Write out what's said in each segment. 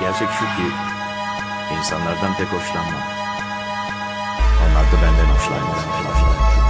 Gerçek şu ki insanlardan pek hoşlanmam. Onlar da benden hoşlanmaz.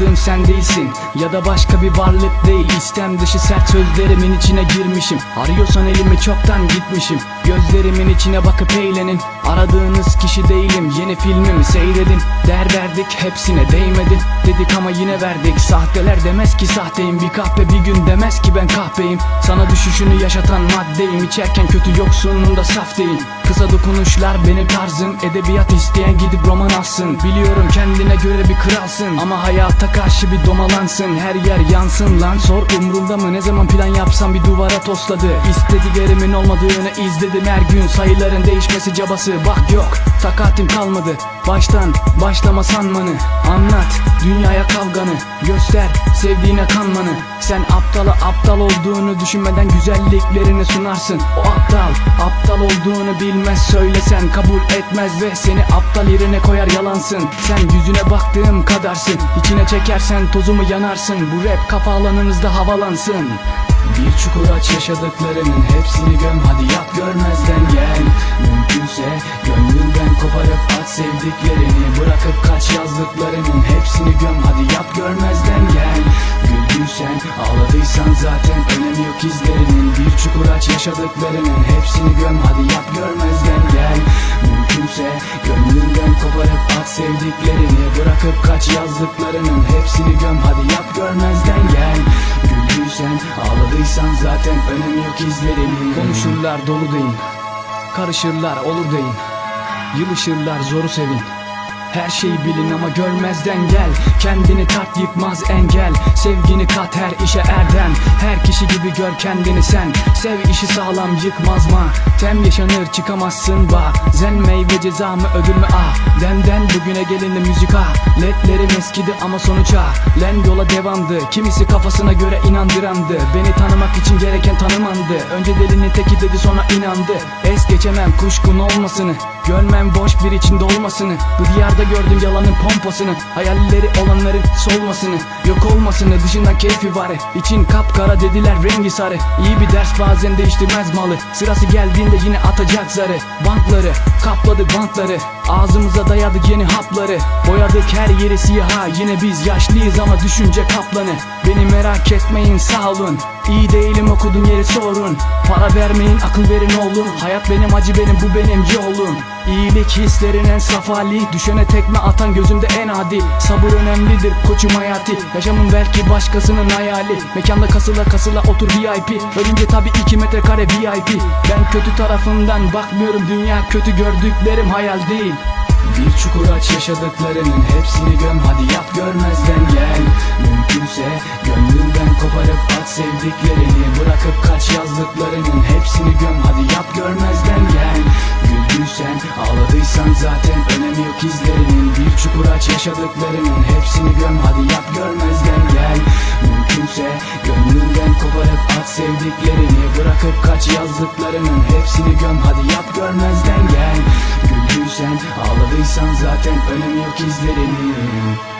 Aradığım sen değilsin. Ya da başka bir varlık değil. İstem dışı sert sözlerimin içine girmişim. Arıyorsan elimi çoktan gitmişim. Gözlerimin içine bakıp eğlenin. Aradığınız kişi değilim. Yeni filmimi seyredin. Der verdik hepsine değmedin. Dedik ama yine verdik. Sahteler demez ki sahteyim. Bir kahpe bir gün demez ki ben kahpeyim. Sana düşüşünü yaşatan maddeyim. İçerken kötü yoksun da saf değil Kısa dokunuşlar benim tarzım. Edebiyat isteyen gidip roman alsın. Biliyorum kendine göre bir kralsın. Ama hayata karşı bir domalansın Her yer yansın lan. Sor umrumda mı Ne zaman plan yapsam bir duvara tosladı. İstediklerimin olmadığını izledim her gün Sayıların değişmesi cabası. Bak yok Takatim kalmadı. Baştan başlama sanmanı Anlat dünyaya kavganı Göster sevdiğine kanmanı. Sen aptala aptal olduğunu düşünmeden güzelliklerini sunarsın. O aptal aptal olduğunu bilmez söylesen kabul etmez ve seni aptal yerine koyar yalansın. Sen yüzüne baktığım kadarsın İçine çekersen tozumu yanarsın. Bu rap kafa alanınızda havalansın bir çukur aç yaşadıklarının hepsini göm. Hadi yap görmezden gel. Mümkünse gönlünden koparıp at sevdiklerini. Bırakıp kaç yazdıklarının hepsini göm. Hadi yap görmezden gel. Güldüysen ağladıysan zaten önemi yok izlerinin. Bir çukur aç yaşadıklarının hepsini göm. Hadi yap görmezden gel. Mümkünse gönlünden koparıp at sevdiklerini Bırakıp kaç yazdıklarının hepsini göm. Hadi yap görmezden gel. Güldüysen ağladıysan zaten önemi yok izlerinin. Konuşurlar dolu deyin. Karışırlar olur deyin. Yılışırlar zoru sevin her şeyi bilin ama görmezden gel. Kendini tart yıkmaz engel. Sevgini kat her işe erdem. Her kişi gibi gör kendini sen. Sev işi sağlam yıkmaz mı Tem yaşanır çıkamazsın ba. Zen meyve ceza mı ödül mü? Ah Demden bugüne gelindi müzik ah. Ledlerim eskidi ama sonuç ah Len yola devamdı. Kimisi kafasına göre inandırandı. Beni tanımak için gereken tanımandı. Önce delinin teki dedi sonra inandı. Es geçemem kuşkun olmasını. Görmem boş bir içinde olmasını. Bu diyarda gördüm yalanın pompasını. Hayalleri olanların solmasını Yok olmasını dışından keyfi var. İçin kapkara dediler rengi sarı. İyi bir ders bazen değiştirmez malı. Sırası geldiğinde yine atacak zarı. Bankları kapladık bantları. Ağzımıza dayadık yeni hapları. Boyadık her yeri siyaha. Yine biz yaşlıyız ama düşünce kaplanı. Beni merak etmeyin sağ olun. İyi değilim okudum yeri sorun. Para vermeyin akıl verin oğlum. Hayat benim acı benim bu benim yolum İyilik hislerin en saf hali. Düşene tekme atan gözümde en adi Sabır önemlidir koçum hayati. Yaşamın belki başkasının hayali. Mekanda kasıla kasıla otur VIP Ölünce tabi 2 metrekare VIP Ben kötü tarafından bakmıyorum. Dünya kötü gördüklerim hayal değil. Bir çukur aç yaşadıklarının hepsini göm. Hadi yap görmezden gel. Mümkünse gönlünden koparıp at sevdiklerini. Bırakıp kaç yazdıklarının hepsini göm Ağladıysan zaten önemi yok izlerinin. Bir çukur aç yaşadıklarının. Hepsini göm hadi yap görmezden gel. Mümkünse gönlünden koparıp at sevdiklerini. Bırakıp kaç yazdıklarının. Hepsini göm hadi yap görmezden gel. Güldüysen ağladıysan zaten önemi yok izlerinin